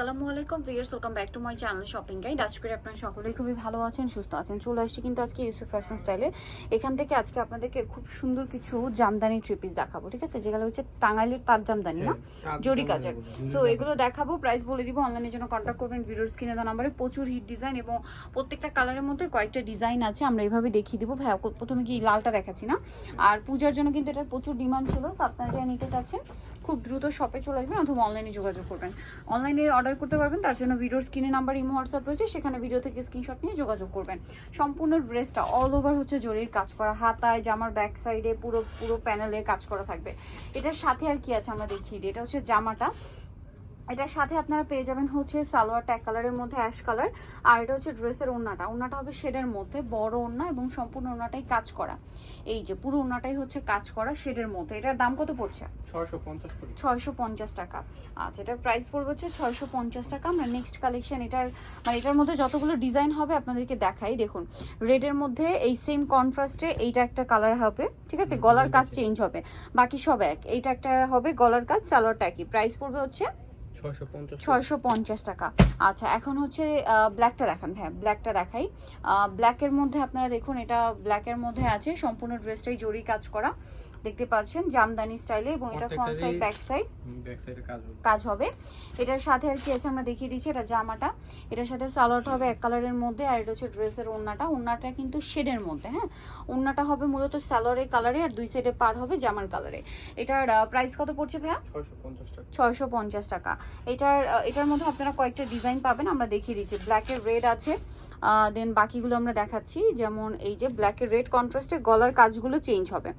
আসসালামু আলাইকুম viewers welcome back to my channel shopping guide আজকে করে আপনারা সকলেই খুবই ভালো আছেন সুস্থ আছেন। চলে আসছি কিন্তু আজকে ইউসুফ ফ্যাশন স্টাইলে এখান থেকে আজকে আপনাদেরকে খুব সুন্দর কিছু জামদানি ট্রিপিস দেখাবো ঠিক আছে? যেগুলো হচ্ছে টাঙ্গাইলের তাঁত জামদানি না? জরি কাজের সো এগুলো দেখাবো প্রাইস বলে দিব অনলাইনের জন্য কন্ট্যাক্ট করবেন ভিডিওর স্ক্রিনে দেওয়া নাম্বারে। প্রচুর হিট ডিজাইন এবং প্রত্যেকটা কালারের মধ্যে কয়েকটা ডিজাইন আছে আমরা এইভাবে দেখিয়ে দিব। ভাই প্রথমে কি লালটা দেখাচ্ছি না? আর পূজার জন্য কিন্তু এটার প্রচুর ডিমান্ড ছিল সো আপনারা যারা নিতে চাচ্ছেন খুব দ্রুত শপে চলে আসবেন অথবা অনলাইনে যোগাযোগ করবেন। অনলাইনে অর্ডার করতে পারবেন, তার জন্য ভিডিওর স্ক্রিনে নাম্বার ইমো হোয়াটসঅ্যাপ রয়েছে, সেখানে ভিডিও থেকে স্ক্রিনশট নিয়ে যোগাযোগ করবেন। সম্পূর্ণ ড্রেসটা অল ওভার হচ্ছে জরির কাজ করা, হাতায়, জামার ব্যাক সাইডে পুরো পুরো প্যানেলে কাজ করা থাকবে। এটার সাথে আর কি আছে আমরা দেখিয়ে দিই, এটা হচ্ছে জামাটা। এটার সাথে আপনারা পেয়ে যাবেন হচ্ছে সালোয়ার ট্যাগ কালারের মধ্যে অ্যাশ কালার আর এটা হচ্ছে ড্রেসের ওড়নাটা। ওড়নাটা হবে শেডের মধ্যে বড় ওড়না এবং সম্পূর্ণ ওড়নাটাই কাজ করা। এই যে পুরো ওড়নাটাই হচ্ছে কাজ করা শেডের মধ্যে। এটার দাম কত পড়ছে? ছয়শো পঞ্চাশ ছয়শো পঞ্চাশ টাকা। আচ্ছা এটার প্রাইস পড়বে হচ্ছে ছয়শো পঞ্চাশ টাকা। আমরা নেক্সট কালেকশন এটার মানে এটার মধ্যে যতগুলো ডিজাইন হবে আপনাদেরকে দেখাই। দেখুন রেডের মধ্যে এই সেম কন্ট্রাস্টে এইটা একটা কালার হবে ঠিক আছে? গলার কাজ চেঞ্জ হবে। বাকি সব এক। এইটা একটা হবে গলার কাজ সালোয়ারটা একই প্রাইস পড়বে হচ্ছে ছয়শো পঞ্চাশ টাকা। আচ্ছা এখন হচ্ছে ব্ল্যাকটা দেখান হ্যাঁ ব্ল্যাকটা দেখাই। ব্ল্যাকের মধ্যে আপনারা দেখুন, এটা ব্ল্যাকের মধ্যে আছে, সম্পূর্ণ ড্রেসটাই জরি কাজ করা। দেখতে পাচ্ছেন জামদানি স্টাইলে এবং এটা front side back side back সাইডে কাজ হবে। কাজ হবে। এটার সাথে আর কি আছে আমরা দেখিয়ে দিচ্ছি এটা জামাটা। এটার সাথে সালোয়ারটা হবে এক কালারের মধ্যে আর এটা হচ্ছে ড্রেসের ওড়নাটা। ওড়নাটা কিন্তু শেডের মধ্যে হ্যাঁ? ওড়নাটা হবে মূলত সালোয়ারের কালারে আর দুই সাইডে পার হবে জামার কালারে এটার প্রাইস কত পড়ছে ভাইয়া? ছয়শো পঞ্চাশ টাকা। ছয়শো পঞ্চাশ টাকা। এটার এটার মধ্যে আপনারা কয়েকটা ডিজাইন পাবেন আমরা দেখিয়ে দিচ্ছি। ব্ল্যাকের রেড আছে দেন বাকিগুলো আমরা দেখাচ্ছি। যেমন এই যে ব্ল্যাকের রেড কন্ট্রাস্টে গলার কাজগুলো চেঞ্জ হবে।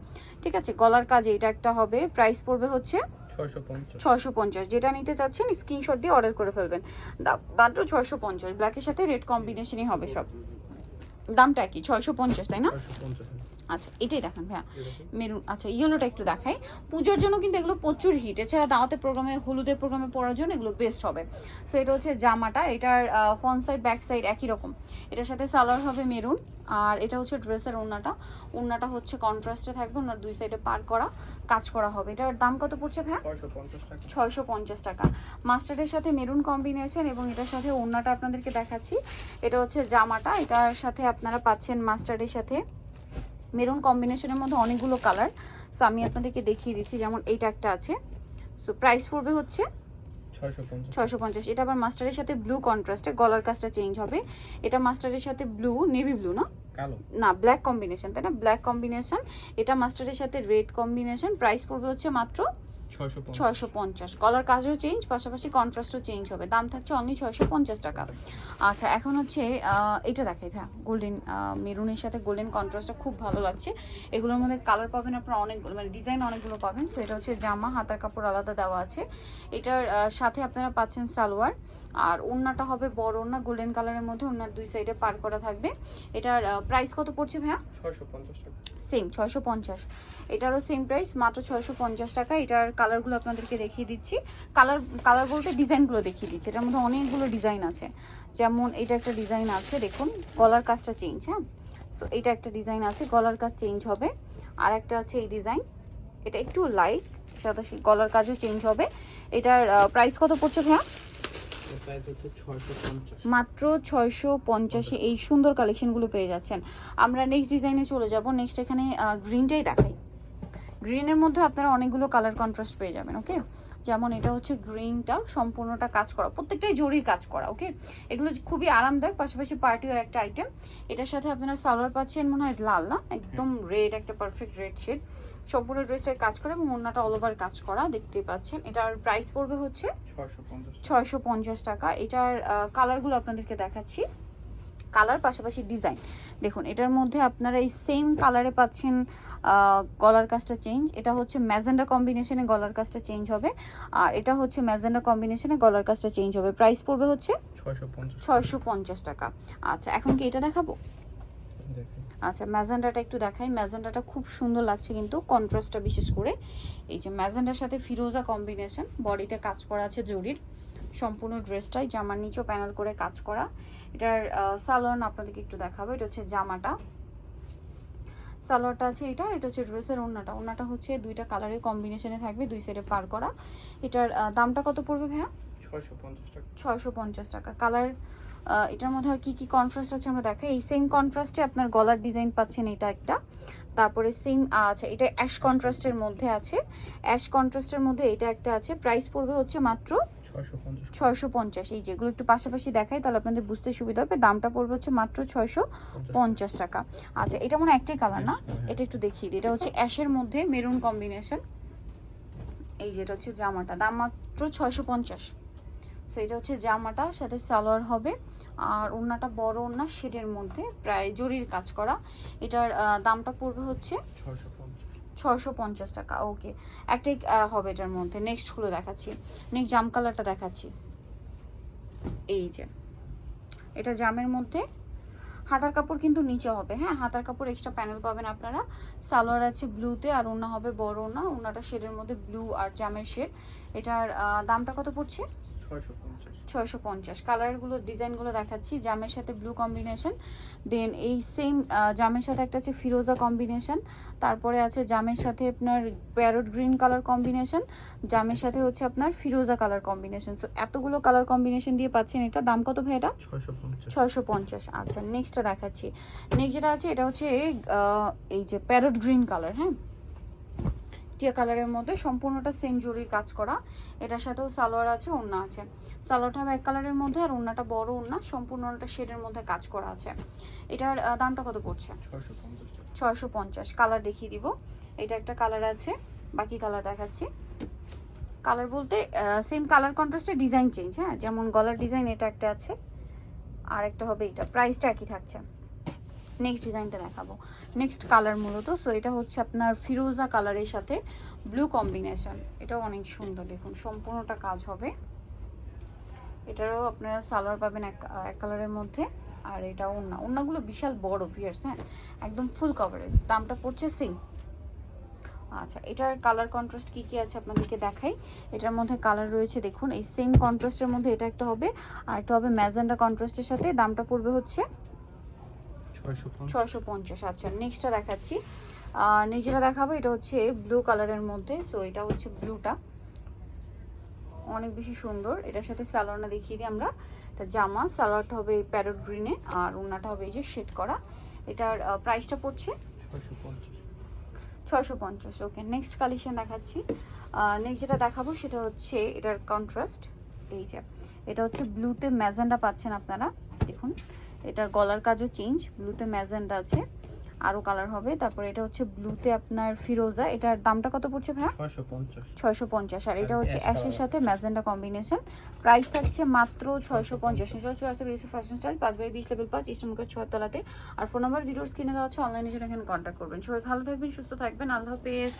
ঠিক আছে? গলার কাজে এটা একটা হবে প্রাইস পড়বে হচ্ছে ছয়শো পঞ্চাশ। যেটা নিতে চাচ্ছেন স্ক্রিনশট দিয়ে অর্ডার করে ফেলবেন। মাত্র ছয়শো পঞ্চাশ। ব্ল্যাকের সাথে রেড কম্বিনেশনই হবে সব। দামটা কি ছয়শো পঞ্চাশ তাই না? আচ্ছা এটাই দেখান ভাইয়া। মেরুন আচ্ছা ইয়েলোটা একটু দেখাই। পুজোর জন্য কিন্তু এগুলো প্রচুর হিট এছাড়া দাওয়াতের প্রোগ্রামে হলুদের প্রোগ্রামে পড়ার জন্য এগুলো বেস্ট হবে। সো এটা হচ্ছে জামাটা এটার ফ্রন্ট সাইড ব্যাক সাইড একই রকম। এটার সাথে সালোয়ার হবে মেরুন আর এটা হচ্ছে ড্রেসের ওড়নাটা। ওড়নাটা হচ্ছে কন্ট্রাস্টে থাকবে ওনার দুই সাইডে পার করা কাজ করা হবে। এটার দাম কত পড়ছে ভাইয়া? ছয়শো পঞ্চাশ টাকা। মাস্টার্ডের সাথে মেরুন কম্বিনেশন এবং এটার সাথে ওড়নাটা আপনাদেরকে দেখাচ্ছি। এটা হচ্ছে জামাটা এটার সাথে আপনারা পাচ্ছেন মাস্টার্ডের সাথে মেরুন কম্বিনেশনের মধ্যে অনেকগুলো কালার। সো আমি আপনাদেরকে দেখিয়ে দিচ্ছি যেমন এইটা একটা আছে। সো প্রাইস পড়বে হচ্ছে ছয়শো পঞ্চাশ। এটা আবার মাস্টারের সাথে ব্লু কন্ট্রাস্টে গলার কাজটা চেঞ্জ হবে। এটা মাস্টারের সাথে ব্লু নেভি ব্লু না? না ব্ল্যাক কম্বিনেশন তাই না? ব্ল্যাক কম্বিনেশন এটা মাস্টারের সাথে রেড কম্বিনেশন প্রাইস পড়বে হচ্ছে মাত্র ছয়শো পঞ্চাশ। গলার কাজও চেঞ্জ পাশাপাশি কন্ট্রাস্টও চেঞ্জ হবে। দাম থাকছে অনলি ছয়শো পঞ্চাশ টাকা। আচ্ছা এখন হচ্ছে এটা দেখাই ভাই গোল্ডেন মেরুনের সাথে গোল্ডেন কন্ট্রাস্টটা খুব ভালো লাগছে। এগুলোর মধ্যে কালার পাবেন আপনারা অনেকগুলো মানে ডিজাইন অনেকগুলো পাবেন। সো এটা হচ্ছে জামা হাতার কাপড় আলাদা দেওয়া আছে। এটার সাথে আপনারা পাচ্ছেন সালোয়ার। আর ওড়নাটা হবে বড় ওড়না গোল্ডেন কালারের মধ্যে ওড়নার দুই সাইডে পার করা থাকবে। এটার প্রাইস কত পড়ছে ভাইয়া? ছয়শো পঞ্চাশ টাকা। সেম ছয়শো পঞ্চাশ। এটারও সেম প্রাইস মাত্র ছয়শো পঞ্চাশ টাকা। এটার কালারগুলো আপনাদেরকে দেখিয়ে দিচ্ছি। কালার কালার বলতে ডিজাইনগুলো দেখিয়ে দিচ্ছি। এটার মধ্যে অনেকগুলো ডিজাইন আছে। যেমন এটা একটা ডিজাইন আছে, দেখুন, গলার কাজটা চেঞ্জ হ্যাঁ? সো এটা একটা ডিজাইন আছে, গলার কাজ চেঞ্জ হবে। আর একটা আছে এই ডিজাইন এটা একটু লাইট সেই গলার কাজও চেঞ্জ হবে। এটার প্রাইস কত পড়ছে ভাইয়া? মাত্র ছয়শো পঞ্চাশে এই সুন্দর কালেকশনগুলো পেয়ে যাচ্ছেন। আমরা নেক্সট ডিজাইনে চলে যাব। নেক্সট এখানে গ্রিনটাই দেখাই। গ্রিনের মধ্যে আপনারা অনেকগুলো কালার কন্ট্রাস্ট পেয়ে যাবেন ওকে যেমন এটা হচ্ছে গ্রিনটা সম্পূর্ণটা কাজ করা প্রত্যেকটাই জরির কাজ করা ওকে এগুলো খুবই আরামদায়ক পাশাপাশি পার্টিওয়ার একটা আইটেম এটার সাথে আপনারা সালোয়ার পাচ্ছেন মনে হয় লাল না? একদম রেড একটা পারফেক্ট রেড শেড সম্পূর্ণ ড্রেসটায় কাজ করা এবং অন্যটা অল ওভার কাজ করা দেখতেই পাচ্ছেন। এটার প্রাইস পড়বে হচ্ছে ছয়শো ছয়শো পঞ্চাশ টাকা। এটার কালারগুলো আপনাদেরকে দেখাচ্ছি। কালার পাশাপাশি ডিজাইন। দেখুন এটার মধ্যে আপনারা এই সেম কালারে পাচ্ছেন গলার কাজটা চেঞ্জ এটা হচ্ছে ম্যাজেন্ডা কম্বিনেশনে গলার কাজটা চেঞ্জ হবে। আর এটা হচ্ছে ম্যাজেন্ডা কম্বিনেশনে গলার কাজটা চেঞ্জ হবে। প্রাইস পড়বে হচ্ছে ছয়শো পঞ্চাশ টাকা। আচ্ছা এখন কি এটা দেখাবো? আচ্ছা ম্যাজেন্ডাটা একটু দেখাই। ম্যাজেন্ডাটা খুব সুন্দর লাগছে কিন্তু কন্ট্রাস্টটা বিশেষ করে। এই যে ম্যাজেন্ডার সাথে ফিরোজা কম্বিনেশন বডিতে কাজ করা আছে জরির। সম্পূর্ণ ড্রেসটাই জামার নিচেও প্যানেল করে কাজ করা। এটার সালোয়ার আপনাদেরকে একটু দেখাবো। এটা হচ্ছে জামাটা। সালোয়ারটা আছে এটা এটা হচ্ছে ড্রেসের ওড়নাটা। ওড়নাটা হচ্ছে দুইটা কালারের কম্বিনেশনে থাকবে দুই সাইডে পার করা। এটার দামটা কত পড়বে ভাইয়া? ছয়শো পঞ্চাশ টাকা। ছয়শো পঞ্চাশ টাকা। কালার এটার মধ্যে আর কি কি কন্ট্রাস্ট আছে আমরা দেখাই। এই সেম কন্ট্রাস্টে আপনার গলার ডিজাইন পাচ্ছেন এটা একটা। তারপরে সেম আচ্ছা এটা অ্যাশ কন্ট্রাস্টের মধ্যে আছে। অ্যাশ কন্ট্রাস্টের মধ্যে এটা একটা আছে। প্রাইস পড়বে হচ্ছে মাত্র ছয়শো পঞ্চাশ এই যেগুলো একটু পাশাপাশি দেখাই তাহলে আপনাদের বুঝতে সুবিধা হবে। দামটা পড়বে হচ্ছে মাত্র ছয়শো পঞ্চাশ টাকা। আচ্ছা এটা মনে হয় একটাই কালার না? এটা একটু দেখিয়ে দিই। এটা হচ্ছে অ্যাশের মধ্যে মেরুন কম্বিনেশন এই যেটা হচ্ছে জামাটা। দাম মাত্র ছয়শো পঞ্চাশ। সো এটা হচ্ছে জামাটা সাথে সালোয়ার হবে। আর ওড়নাটা বড় ওড়না শেডের মধ্যে প্রায় জরির কাজ করা। এটার দামটা পড়বে হচ্ছে ছয়শো পঞ্চাশ টাকা ওকে একটাই হবে এটার মধ্যে। নেক্সটগুলো দেখাচ্ছি। নেক্সট জাম কালারটা দেখাচ্ছি। এই যে, এটা জামের মধ্যে। হাতার কাপড় কিন্তু নিচে হবে হ্যাঁ? হাতার কাপড় এক্সট্রা প্যানেল পাবেন আপনারা। সালোয়ার আছে ব্লুতে আর ওনা হবে বড় ওনা ওনাটা শেডের মধ্যে ব্লু আর জামের শেড এটার দামটা কত পড়ছে? ছয়শো পঞ্চাশ। ছয়শো পঞ্চাশ। কালারগুলো ডিজাইনগুলো দেখাচ্ছি জামের সাথে ব্লু কম্বিনেশন দেন এই সেম জামের সাথে একটা আছে ফিরোজা কম্বিনেশন তারপরে আছে জামের সাথে আপনার প্যারট গ্রিন কালার কম্বিনেশন জামের সাথে হচ্ছে আপনার ফিরোজা কালার কম্বিনেশন সো এতগুলো কালার কম্বিনেশন দিয়ে পাচ্ছেন এটা। দাম কত ভাই এটা? ছয়শো পঞ্চাশ। আচ্ছা নেক্সটটা দেখাচ্ছি। নেক্সট যেটা আছে এটা হচ্ছে এই যে প্যারট গ্রিন কালার হ্যাঁ? টিয়া কালারের মধ্যে সম্পূর্ণটা সেম জরির কাজ করা। এটার সাথেও সালোয়ার আছে, ওড়না আছে। সালোয়ারটা হবে এক কালারের মধ্যে আর ওড়নাটা বড় ওড়না, সম্পূর্ণটা শেডের মধ্যে কাজ করা আছে। এটার দামটা কত পড়ছে? ছয়শো পঞ্চাশ। কালার দেখিয়ে দিব। এটা একটা কালার আছে, বাকি কালার দেখাচ্ছি। কালার বলতে সেম কালার কন্ট্রাস্টে ডিজাইন চেঞ্জ হ্যাঁ? যেমন গলার ডিজাইন এটা একটা আছে আর একটা হবে এটা প্রাইসটা একই থাকছে। নেক্সট ডিজাইনটা দেখাবো। নেক্সট কালার মূলত সো এটা হচ্ছে আপনার ফিরোজা কালারের সাথে ব্লু কম্বিনেশন এটাও অনেক সুন্দর, দেখুন, সম্পূর্ণটা কাজ হবে। এটারও আপনারা সালোয়ার পাবেন এক এক কালারের মধ্যে, আর এটা ওড়না। ওড়নাগুলো বিশাল বড় ভিয়ার্স হ্যাঁ? একদম ফুল কভারেজ দামটা পড়ছে সেম আচ্ছা এটার কালার কন্ট্রাস্ট কি কি আছে আপনাদেরকে দেখাই? এটার মধ্যে কালার রয়েছে, দেখুন, এই সেম কন্ট্রাস্টের মধ্যে এটা একটা হবে, আর একটা হবে ম্যাজেন্ডা কন্ট্রাস্টের সাথে দামটা পড়বে হচ্ছে ছয়শো পঞ্চাশ। আচ্ছা নেক্সটটা দেখাচ্ছি। যেটা দেখাবো এটা হচ্ছে ব্লু কালারের মধ্যে সো এটা হচ্ছে ব্লুটা অনেক বেশি সুন্দর। এটার সাথে সালোয়ারটা দেখিয়ে দিই আমরা। এটা জামা সালোয়ারটা হবে প্যারট গ্রিনে আর ওড়নাটা হবে এই যে শেড করা। এটার প্রাইসটা পড়ছে? ছয়শো পঞ্চাশ। ওকে নেক্সট কালেকশন দেখাচ্ছি। নেক্সট যেটা দেখাবো সেটা হচ্ছে এটার কন্ট্রাস্ট এই যে। এটা হচ্ছে ব্লুতে ম্যাজেন্ডা পাচ্ছেন আপনারা দেখুন। এটার গলার কাজও চেঞ্জ ব্লুতে ম্যাজেন্ডা আছে আরও কালার হবে। তারপর এটা হচ্ছে ব্লুতে আপনার ফিরোজা। এটার দামটা কত পড়ছে ভাইয়া? ছয়শো পঞ্চাশ। আর এটা হচ্ছে অ্যাশের সাথে ম্যাজেন্ডা কম্বিনেশন প্রাইস থাকছে মাত্র ছয়শো পঞ্চাশ। চলছে আসতে বিএসএফ ফ্যাশন স্টাইল পাঁচ বাই বিশ লেভেল পাঁচ ইস্টমুখের ছয়তলাতে আর ফোন নাম্বার ভিডিওর স্ক্রিনে দেওয়া আছে অনলাইনে জন্য এখানে কন্ট্যাক্ট করবেন। সবাই ভালো থাকবেন সুস্থ থাকবেন। আল্লাহ হাফেজ।